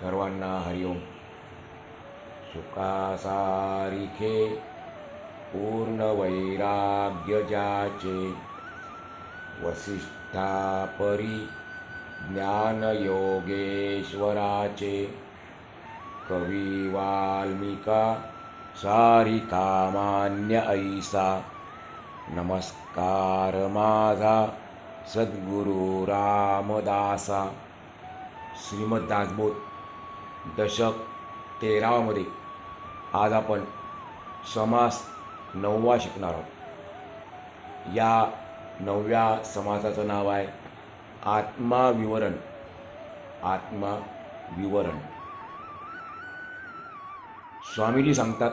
सर्वांना हरिओम सुखासारिखे पूर्ण वैराग्य वसिष्ठापरी ज्ञानयोगेश्वराचे कवी वाल्मिका सारिका मान्य ऐसा. नमस्कार माझा सद्गुरु रामदासा. श्रीमद्दासबोध दशक तेरामध्ये आज आपण समास नववा शिकणार आहोत. या नवव्या समासाचं नाव आहे आत्माविवरण. आत्माविवरण. स्वामीजी सांगतात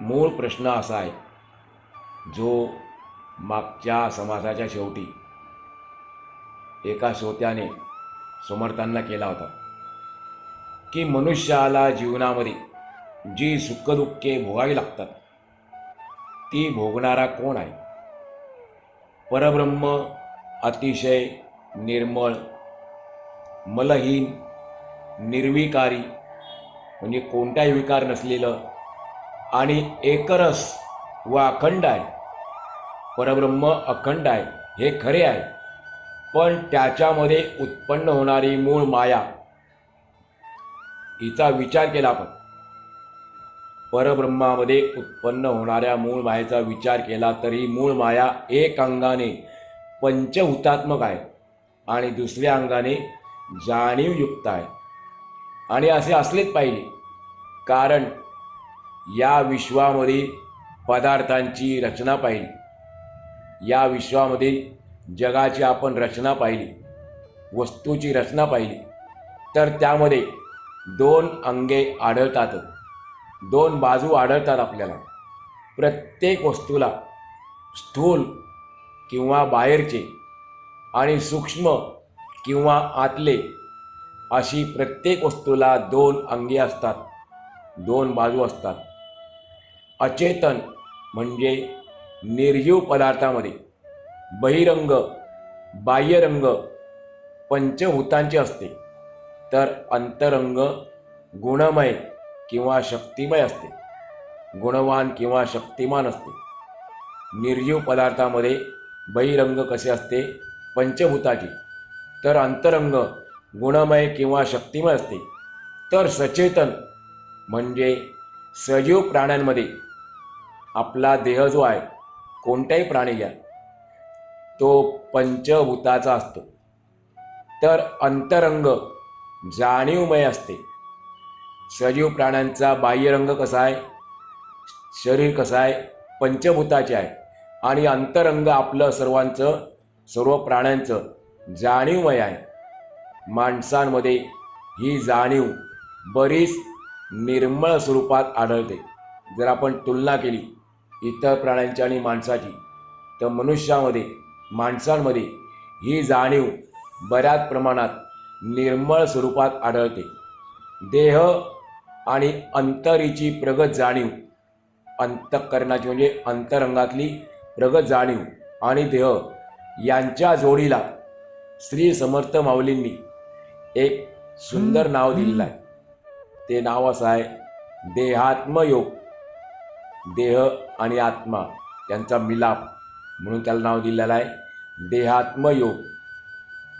मूळ प्रश्न असा आहे जो मागच्या समासाच्या शेवटी एका श्रोत्याने समर्थांना केला होता. की मनुष्याला जीवनामध्ये जी सुखदुःखे भोगावी लागतात ती भोगणारा कोण आहे? परब्रह्म अतिशय निर्मळ मलहीन निर्विकारी म्हणजे कोणताही विकार नसलेलं आणि एकरस व अखंड आहे. परब्रह्म अखंड आहे हे खरे आहे पण त्याच्यामध्ये उत्पन्न होणारी मूळ माया हिचा विचार केला आपण. परब्रह्मामध्ये उत्पन्न होणाऱ्या मूळ मायेचा विचार केला तरी मूळ माया एक अंगाने पंचहुतात्मक आहे आणि दुसऱ्या अंगाने जाणीवयुक्त आहे. आणि असे असलेच पाहिजे. कारण या विश्वामध्ये पदार्थांची रचना पाहिली. या विश्वामध्ये जगाची आपण रचना पाहिली. वस्तूची रचना पाहिली. तर त्यामध्ये दोन अंगे आढळतात दोन बाजू आढळतात आपल्याला. प्रत्येक वस्तूला स्थूल किंवा बाहेरचे आणि सूक्ष्म किंवा आतले अशी प्रत्येक वस्तूला दोन अंगे असतात. दोन बाजू असतात. अचेतन म्हणजे निर्जीव पदार्थामध्ये बहिरंग बाह्यरंग पंचभूतांचे असते. तर अंतरंग गुणमय किंवा शक्तिमय असते. गुणवान किंवा शक्तिमान असते. निर्जीव पदार्थामध्ये बहिरंग कसे असते? पंचभूताचे. तर अंतरंग गुणमय किंवा शक्तिमय असते. तर सचेतन म्हणजे सजीव प्राण्यांमध्ये आपला देह जो आहे कोणत्याही प्राणी घ्या तो पंचभूताचा असतो. तर अंतरंग जाणीवमय असते. सजीव प्राण्यांचा बाह्यरंग कसा आहे? शरीर कसं आहे? पंचभूताचे आहे. आणि अंतरंग आपलं सर्वांचं सर्व प्राण्यांचं जाणीवमय आहे. माणसांमध्ये ही जाणीव बरीच निर्मळ स्वरूपात आढळते. जर आपण तुलना केली इतर प्राण्यांची आणि माणसाची तर मनुष्यामध्ये माणसांमध्ये ही जाणीव बऱ्याच प्रमाणात निर्मळ स्वरूपात आढळते. देह आणि अंतरीची प्रगत जाणीव अंतःकरणाची म्हणजे अंतरंगातली प्रगत जाणीव आणि देह यांच्या जोडीला श्री समर्थ माऊलींनी एक सुंदर नाव दिलेलं आहे. ते नाव असं आहे देहात्मयोग. देह आणि आत्मा यांचा मिलाप म्हणून त्याला नाव दिलेलं आहे देहात्मयोग.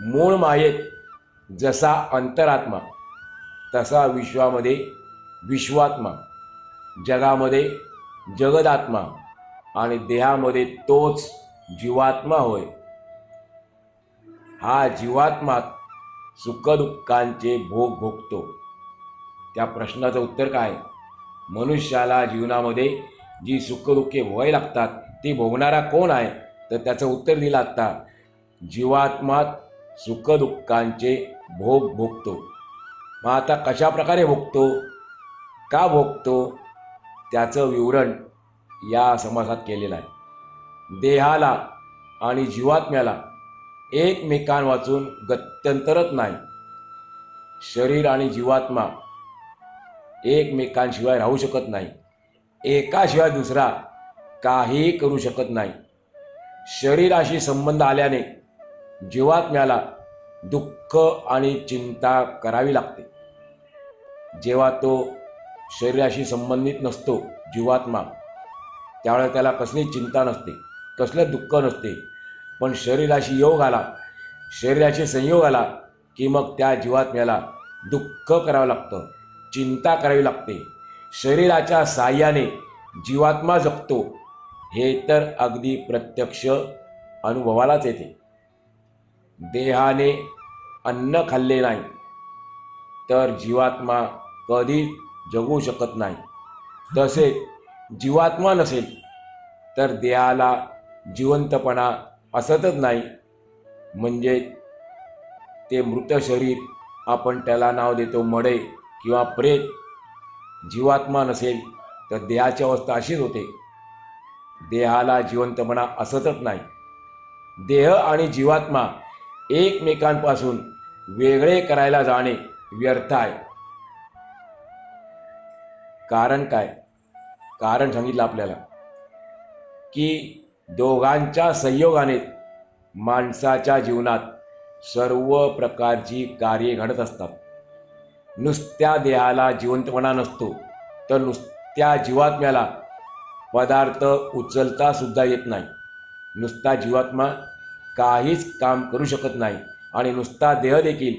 मूळ मायेत जसा अंतरात्मा तसा विश्वामध्ये विश्वात्मा. जगामध्ये जगदात्मा आणि देहामध्ये तोच जीवात्मा होय. हा जीवात्मा सुखदुःखांचे भोग भोगतो. त्या प्रश्नाचं उत्तर काय? मनुष्याला जीवनामध्ये जी सुखदुःखे व्हाय लागतात ती भोगणारा कोण आहे? तर त्याचं उत्तर दिलं आत्ता जीवात्मात सुखदुःखांचे भोग भोगतो. मग आता कशा प्रकारे भोगतो? का भोगतो? त्याचं विवरण या समासात केलेलं आहे. देहाला आणि जीवात्म्याला एकमेकांवाचून गत्यंतरच नाही. शरीर आणि जीवात्मा एकमेकांशिवाय राहू शकत नाही. एकाशिवाय दुसरा काहीही करू शकत नाही. शरीराशी संबंध आल्याने जीवात्म्याला दुःख आणि चिंता करावी लागते. जेव्हा तो शरीराशी संबंधित नसतो जीवात्मा त्यावेळेला त्याला कसली चिंता नसते कसलं दुःख नसते. पण शरीराशी योग आला शरीराशी संयोग आला की मग त्या जीवात्म्याला दुःख करावं लागतं चिंता करावी लागते. शरीराच्या साह्याने जीवात्मा जगतो हे तर अगदी प्रत्यक्ष अनुभवालाच येते. देहाने अन्न खाल्ले नाही तर जीवात्मा कधी जगू शकत नाही. तसेच जीवात्मा नसेल तर देहाला जिवंतपणा असतच नाही. म्हणजे ते मृत शरीर आपण त्याला नाव देतो मडे किंवा प्रेत. जीवात्मा नसेल तर देहाची अवस्था अशीच होते. देहाला जिवंतपणा असतच नाही. देह आणि जीवात्मा एकमेकांपासून वेगळे करायला जाणे व्यर्थ आहे. कारण काय? कारण सांगितलं आपल्याला की दोघांच्या संयोगाने माणसाच्या जीवनात सर्व प्रकारची कार्ये घडत असतात. नुसत्या देहाला जिवंतपणा नसतो तर नुसत्या जीवात्म्याला पदार्थ उचलता सुद्धा येत नाही. नुसता जीवात्मा काहीच काम करू शकत नाही. आणि नुसता देह देखील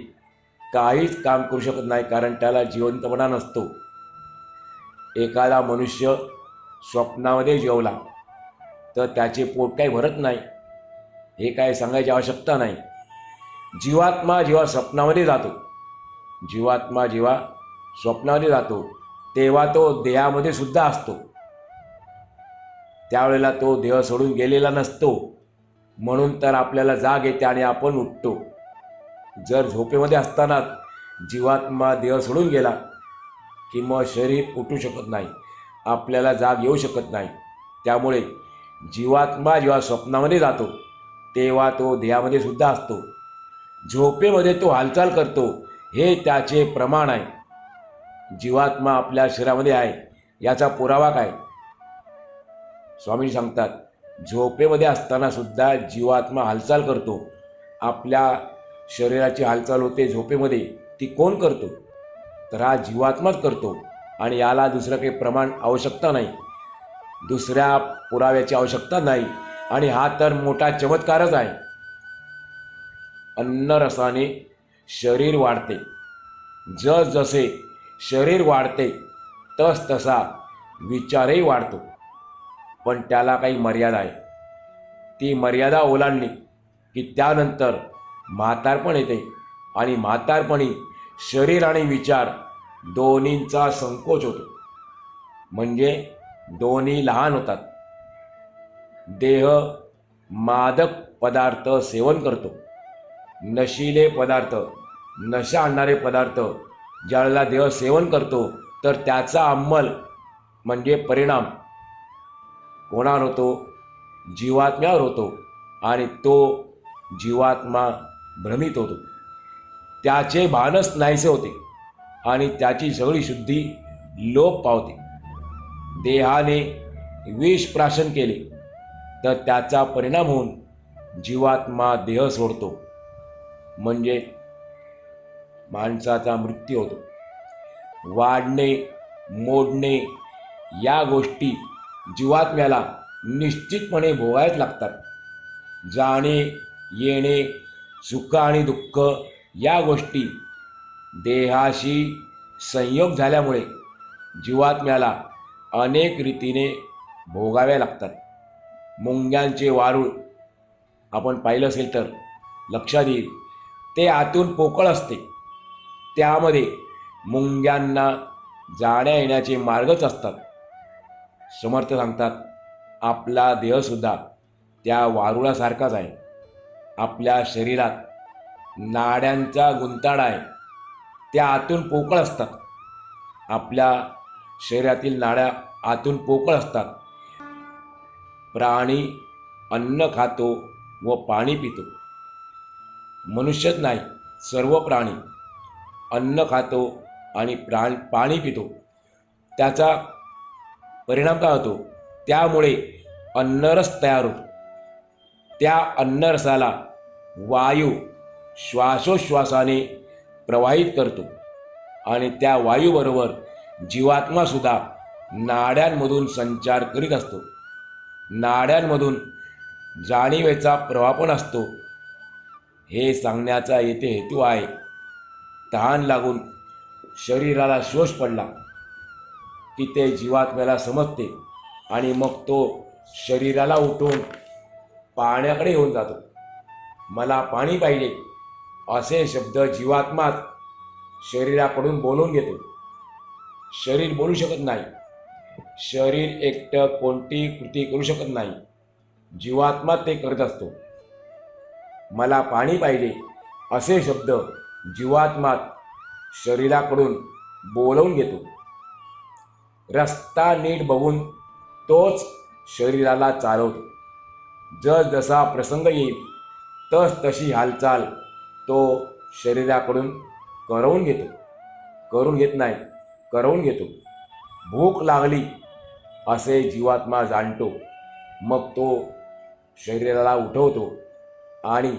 काहीच काम करू शकत नाही कारण त्याला जिवंतपणा नसतो. एखादा मनुष्य स्वप्नामध्ये जेवला तर त्याचे पोट काही भरत नाही. हे काय सांगायची आवश्यकता नाही. जीवात्मा जेव्हा स्वप्नामध्ये जातो जीवात्मा जेव्हा स्वप्नामध्ये जातो तेव्हा तो देहामध्ये सुद्धा असतो. त्यावेळेला तो देह सोडून गेलेला नसतो. म्हणून तर आपल्याला जाग येते आणि आपण उठतो. जर झोपेमध्ये असताना जीवात्मा देह सोडून गेला की मग शरीर उठू शकत नाही आपल्याला जाग येऊ शकत नाही. त्यामुळे जीवात्मा जेव्हा स्वप्नामध्ये जातो तेव्हा तो देहामध्ये सुद्धा असतो. झोपेमध्ये तो हालचाल करतो हे त्याचे प्रमाण आहे. जीवात्मा आपल्या शरीरामध्ये आहे याचा पुरावा काय? स्वामी सांगतात झोपेमध्ये असताना सुद्धा जीवात्मा हालचाल करतो. आपल्या शरीराची हालचाल होते झोपेमध्ये ती कोण करतो? तर हा जीवात्माच करतो आणि याला दुसरं काही प्रमाण आवश्यकता नाही. दुसऱ्या पुराव्याची आवश्यकता नाही आणि हा तर मोठा चमत्कारच आहे. अन्नरसाने शरीर वाढते. जसजसे शरीर वाढते तस तसा विचारही वाढतो. पण त्याला काही मर्यादा आहे. ती मर्यादा ओलांडली की त्यानंतर म्हातारपण येते आणि म्हातारपणी शरीर आणि विचार दोन्हींचा संकोच होतो. म्हणजे दोन्ही लहान होतात. देह मादक पदार्थ सेवन करतो. नशिले पदार्थ नशा आणणारे पदार्थ ज्याला देह सेवन करतो तर त्याचा अंमल म्हणजे परिणाम कोणावर होतो जीवात्म्यावर होतो आणि तो जीवात्मा भ्रमित होतो. त्याचे भानच नाहीसे होते आणि त्याची सगळी शुद्धी लोप पावते. देहाने विष प्राशन केले तर त्याचा परिणाम होऊन जीवात्मा देह सोडतो. म्हणजे माणसाचा मृत्यू होतो. वाढणे मोडणे या गोष्टी जीवात्म्याला निश्चितपणे भोगायच लागतात. जाणे येणे सुख आणि दुःख या गोष्टी देहाशी संयोग झाल्यामुळे जीवात्म्याला अनेक रीतीने भोगाव्या लागतात. मुंग्यांचे वारूळ आपण पाहिलं असेल तर लक्षात येईल. ते आतून पोकळ असते. त्यामध्ये मुंग्यांना जाण्या येण्याचे मार्गच असतात. समर्थ सांगतात आपला देहसुद्धा त्या वारुळासारखाच आहे. आपल्या शरीरात नाड्यांचा गुंताडा आहे. त्या आतून पोकळ असतात. आपल्या शरीरातील नाड्या आतून पोकळ असतात. प्राणी अन्न खातो व पाणी पितो. मनुष्यच नाही सर्व प्राणी अन्न खातो आणि प्राण पाणी पितो. त्याचा परिणाम काय होतो? त्यामुळे अन्नरस तयार होतो. त्या अन्नरसाला वायू श्वासोश्वासाने प्रवाहित करतो आणि त्या वायूबरोबर जीवात्मासुद्धा नाड्यांमधून संचार करीत असतो. नाड्यांमधून जाणीवेचा प्रवाह पण असतो. हे सांगण्याचा येथे हेतू आहे. तहान लागून शरीराला शोष पडला. की ते जीवात्म्याला समजते आणि मग तो शरीराला उठून पाण्याकडे येऊन जातो. मला पाणी पाहिजे असे शब्द जीवात्माच शरीराकडून बोलून घेतो. शरीर बोलू शकत नाही. शरीर एकटं कोणती कृती करू शकत नाही. जीवात्मा ते करत असतो. मला पाणी पाहिजे असे शब्द जीवात्मात शरीराकडून बोलवून घेतो. रस्ता नीट बघून तोच शरीराला चालवतो जस जसा प्रसंग येईल तस तशी हालचाल तो शरीराकडून करवून घेतो. करून घेत नाही करवून घेतो. भूक लागली असे जीवात्मा जाणतो. मग तो शरीराला उठवतो आणि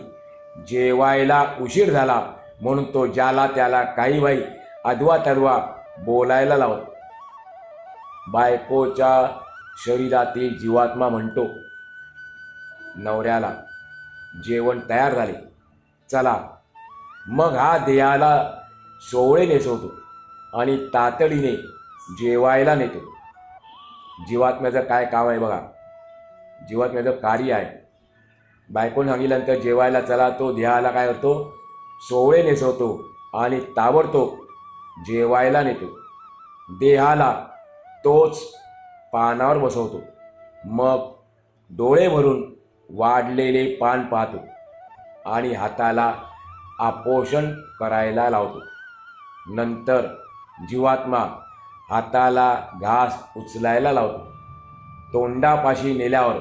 जेवायला उशीर झाला म्हणून तो ज्याला त्याला काही बाई अदवा तदवा बोलायला लावतो. बायकोच्या शरीरातील जीवात्मा म्हणतो. नवऱ्याला जेवण तयार झाले. चला मग हा देहाला सोवळे नेसवतो आणि तातडीने जेवायला नेतो. जीवात्म्याचं काय काम आहे बघा. जीवात्म्याचं कार्य आहे. बायकोन सांगितल्यानंतर जेवायला चला तो देहाला काय होतो? सोवळे नेसवतो आणि ताबडतोब जेवायला नेतो. देहाला तोच पानावर बसवतो. मग डोळे भरून वाढलेले पान पाहतो आणि हाताला आपोषण करायला लावतो. नंतर जीवात्मा हाताला घास उचलायला लावतो. तोंडापाशी नेल्यावर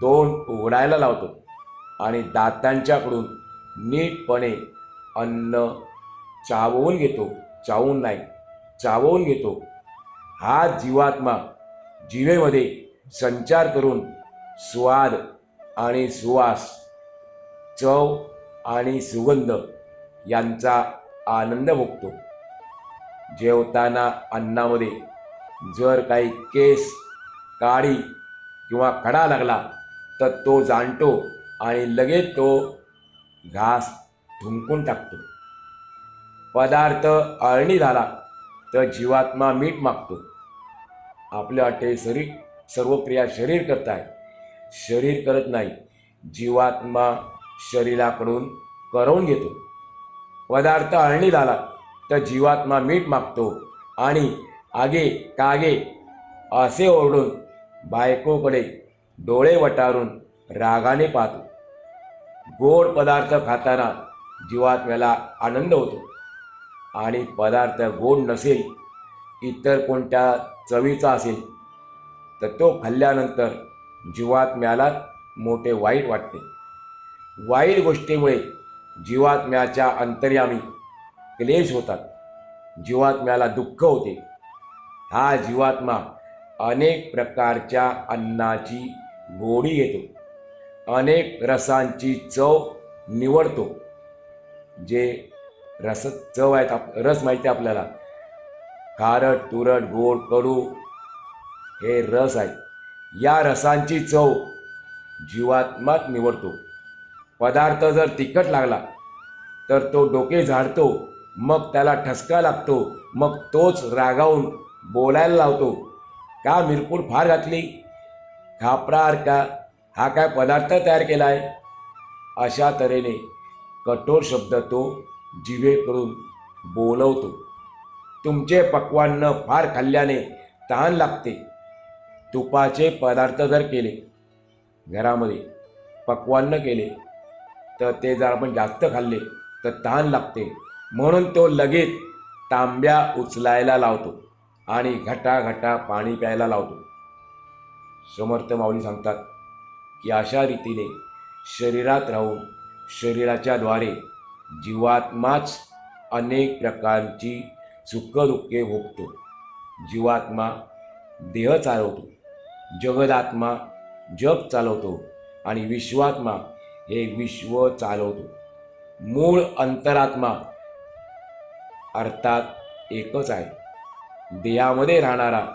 तोंड उघडायला लावतो आणि दातांच्याकडून नीटपणे अन्न चावून घेतो. चावून नाही चावून घेतो. हा जीवात्मा जिवेमध्ये संचार करून स्वाद आणि सुवास चव आणि सुगंध यांचा आनंद भोगतो. जेवताना अन्नामध्ये जर काही केस काळी किंवा खडा लागला तर तो जाणतो आणि लगेच तो घास थुंकून टाकतो. पदार्थ अळणी झाला तर जीवात्मा मीठ मागतो. आपल्या वाटे शरीर सर्व क्रिया शरीर करत आहे. शरीर करत नाही जीवात्मा शरीराकडून करवून घेतो. पदार्थ अळणी झाला तर जीवात्मा मीठ मागतो आणि आगे कागे असे ओरडून बायकोकडे डोळे वटारून रागाने पाहतो. गोड पदार्थ खाताना जीवात्म्याला आनंद होतो. आणि पदार्थ गोड नसेल इतर कोणत्या चवीचा असेल तर तो खाल्ल्यानंतर जीवात्म्याला मोठे वाईट वाटते. वाईट गोष्टीमुळे जीवात्म्याच्या अंतर्यामी क्लेश होतात. जीवात्म्याला दुःख होते. हा जीवात्मा अनेक प्रकारच्या अन्नाची गोडी घेतो. अनेक रसांची चव निवडतो. जे रस चव आहेत आप रस माहिती आहे आपल्याला. खारट तुरट गोड कडू हे रस आहेत या रसांची चव जीवात्मात निवडतो. पदार्थ जर तिखट लागला तर तो डोके झाडतो मग त्याला ठसका लागतो मग तोच रागावून बोलायला लावतो. का मिरपूड फार घातली? खापरा का? हा काय पदार्थ तयार केला आहे अशा तऱ्हेने कठोर शब्द तो जिवेकडून बोलवतो. तुमचे पक्वान्न फार खाल्ल्याने तहान लागते. तुपाचे पदार्थ जर केले घरामध्ये पक्वान्न केले तर ते जर आपण जास्त खाल्ले तर तहान लागते. म्हणून तो लगेच तांब्या उचलायला लावतो आणि घटा घटा पाणी प्यायला लावतो. समर्थ माऊली सांगतात की अशा रीतीने शरीरात राहून शरीराच्या द्वारे जीवात्माच अनेक प्रकारची सुखदुःखे भोगतो. जीवात्मा देह चालवतो. जगदात्मा जग चालवतो आणि विश्वात्मा हे विश्व चालवतो. मूळ अंतरात्मा अर्थात एकच आहे. देहामध्ये राहणारा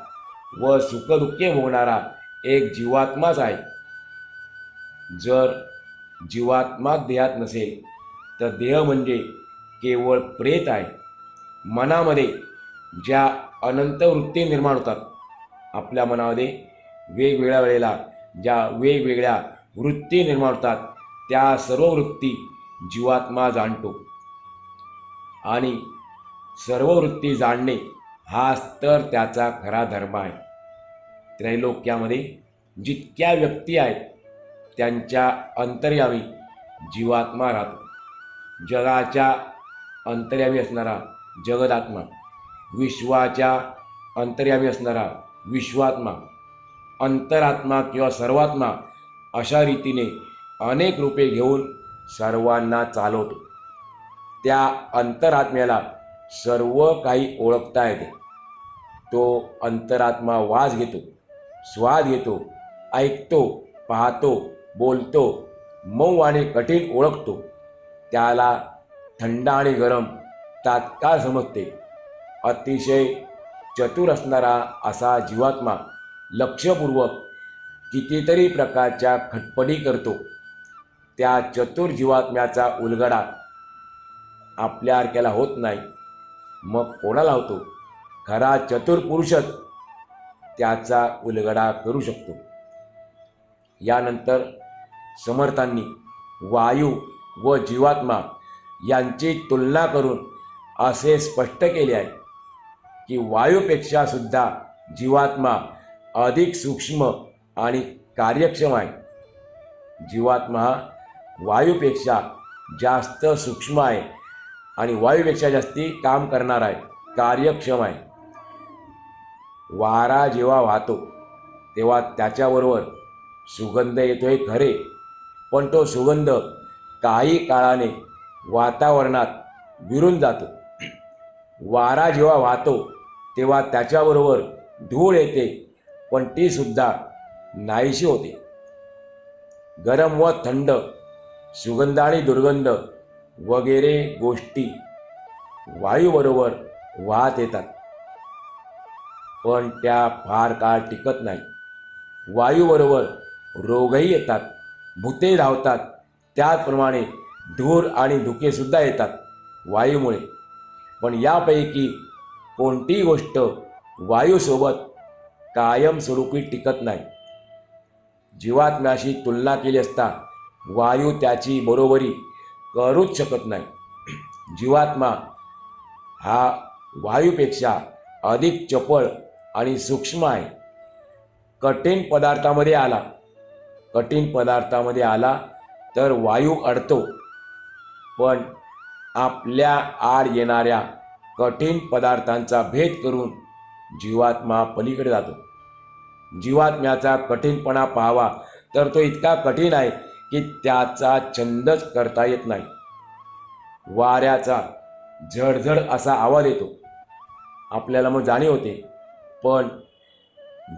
व सुखदुःखे भोगणारा एक जीवात्माच आहे. जर जीवात्मा देहात नसेल तर देह म्हणजे केवळ प्रेत आहे. मनामध्ये ज्या अनंत वृत्ती निर्माण होतात आपल्या मनामध्ये वेगवेगळ्या वेळेला ज्या वेगवेगळ्या वृत्ती निर्माण होतात त्या सर्व वृत्ती जीवात्मा जाणतो. आणि सर्व वृत्ती जाणणे हाच तर त्याचा खरा धर्म आहे. त्रैलोक्यामध्ये जितक्या व्यक्ती आहेत त्यांच्या अंतर्यामी जीवात्मा राहतो. जगाच्या अंतर्यामी असणारा जगदात्मा. विश्वाच्या अंतर्यामी असणारा विश्वात्मा अंतरात्मा किंवा सर्वात्मा अशा रीतीने अनेक रूपे घेऊन सर्वांना चालवतो. त्या अंतरात्म्याला सर्व काही ओळखता येते. तो अंतरात्मा वास घेतो स्वाद घेतो ऐकतो पाहतो बोलतो मऊ आणि कठीण ओळखतो. त्याला थंड आणि गरम तात्काळ समजते. अतिशय चतुर असणारा असा जीवात्मा लक्षपूर्वक कितीतरी प्रकारच्या खटपटी करतो. त्या चतुर जीवात्म्याचा उलगडा आपल्या अर्क्याला होत नाही. मग कोणाला होतो? खरा चतुर पुरुषच त्याचा उलगडा करू शकतो. यानंतर समर्थांनी वायू व जीवात्मा यांची तुलना करून असे स्पष्ट केले आहे की वायूपेक्षा सुद्धा जीवात्मा अधिक सूक्ष्म आणि कार्यक्षम आहे. जीवात्मा हा वायूपेक्षा जास्त सूक्ष्म आहे आणि वायूपेक्षा जास्ती काम करणार आहे कार्यक्षम आहे. वारा जेव्हा वाहतो तेव्हा त्याच्याबरोबर सुगंध येतो हे खरे पण तो सुगंध काही काळाने वातावरणात विरून जातो. वारा जेव्हा वाहतो तेव्हा त्याच्याबरोबर धूळ येते पण ती सुद्धा नाहीशी होते. गरम व थंड सुगंध आणि दुर्गंध वगैरे गोष्टी वायूबरोबर वाहत येतात. पण त्या फार काळ टिकत नाही. वायूबरोबर रोगही येतात भूते धावतात त्याचप्रमाणे धूर आणि धुकेसुद्धा येतात वायूमुळे. पण यापैकी कोणतीही गोष्ट वायूसोबत कायमस्वरूपी टिकत नाही? जीवात्म्याशी तुलना केली असता वायू त्याची बरोबरी करूच शकत नाही. जीवात्मा हा वायूपेक्षा अधिक चपळ आणि सूक्ष्म आहे. कठीण पदार्थामध्ये आला. कठीण पदार्थामध्ये आला तर वायू अडतो. पण आपल्या आड येणाऱ्या कठीण पदार्थांचा भेद करून जीवात्मा पलीकडे जातो. जीवात्म्याचा कठीणपणा पाहावा तर तो इतका कठीण आहे की त्याचा छंदच करता येत नाही. वाऱ्याचा झडझड असा आवाज येतो. आपल्याला मग जाणीव होते पण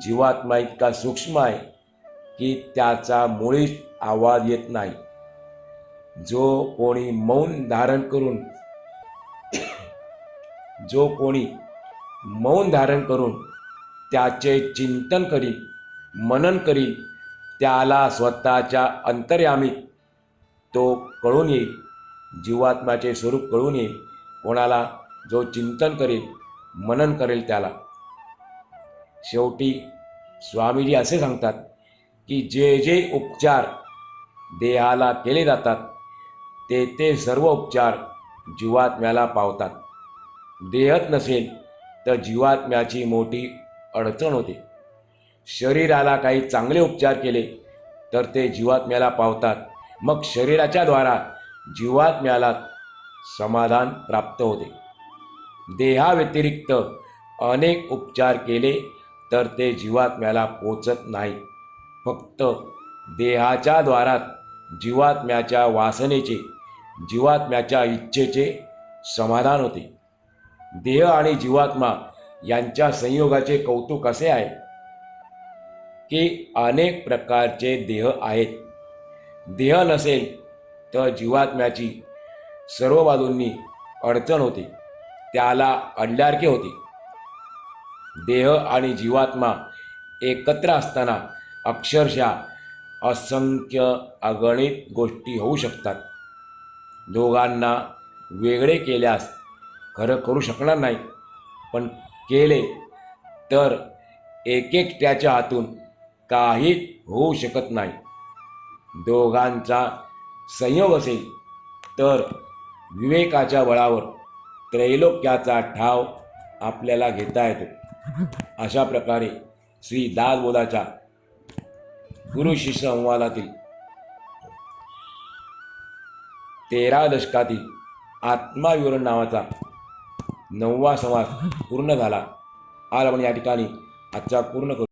जीवात्मा इतका सूक्ष्म आहे की त्याचा मुळीच आवाज येत नाही. जो कोणी मौन धारण करून जो कोणी मौन धारण करून त्याचे चिंतन करी मनन करील त्याला स्वतःच्या अंतर्यामी तो कळून येईल जीवात्म्याचे स्वरूप कळून येईल कोणाला जो चिंतन करेल मनन करेल त्याला. शेवटी स्वामीजी असे सांगतात की जे जे उपचार देहाला केले जातात ते ते सर्व उपचार जीवात्म्याला पावतात. देहत नसेल तर जीवात्म्याची मोठी अडचण होते. शरीराला काही चांगले उपचार केले तर ते जीवात्म्याला पावतात. मग शरीराच्या द्वारा जीवात्म्याला समाधान प्राप्त होते. देहाव्यतिरिक्त अनेक उपचार केले तर ते जीवात्म्याला पोचत नाही. फक्त देहाच्या द्वारात जीवात्म्याच्या वासनेचे जीवात्म्याच्या इच्छेचे समाधान होते. देह आणि जीवात्मा यांच्या संयोगाचे कौतुक असे आहे की अनेक प्रकारचे देह आहेत. देह नसेल तर जीवात्म्याची सर्व बाजूंनी अडचण होते. त्याला अडल्यारखे होते. देह आणि जीवात्मा एकत्र असताना अक्षरशः असंख्य अगणित गोष्टी होऊ शकतात. दोघांना वेगळे केल्यास खरं करू शकणार नाही. पण केले तर एकेकट्याच्या हातून काहीच होऊ शकत नाही. दोघांचा संयोग असेल तर विवेकाच्या बळावर त्रैलोक्याचा ठाव आपल्याला घेता येतो. अशा प्रकारे श्री दासबोधाच्या गुरुशिष्य संवादातील तेरा दशकातील आत्माविवरण नावाचा नववा संवाद पूर्ण झाला. आज आपण या ठिकाणी आजचा पूर्ण करू.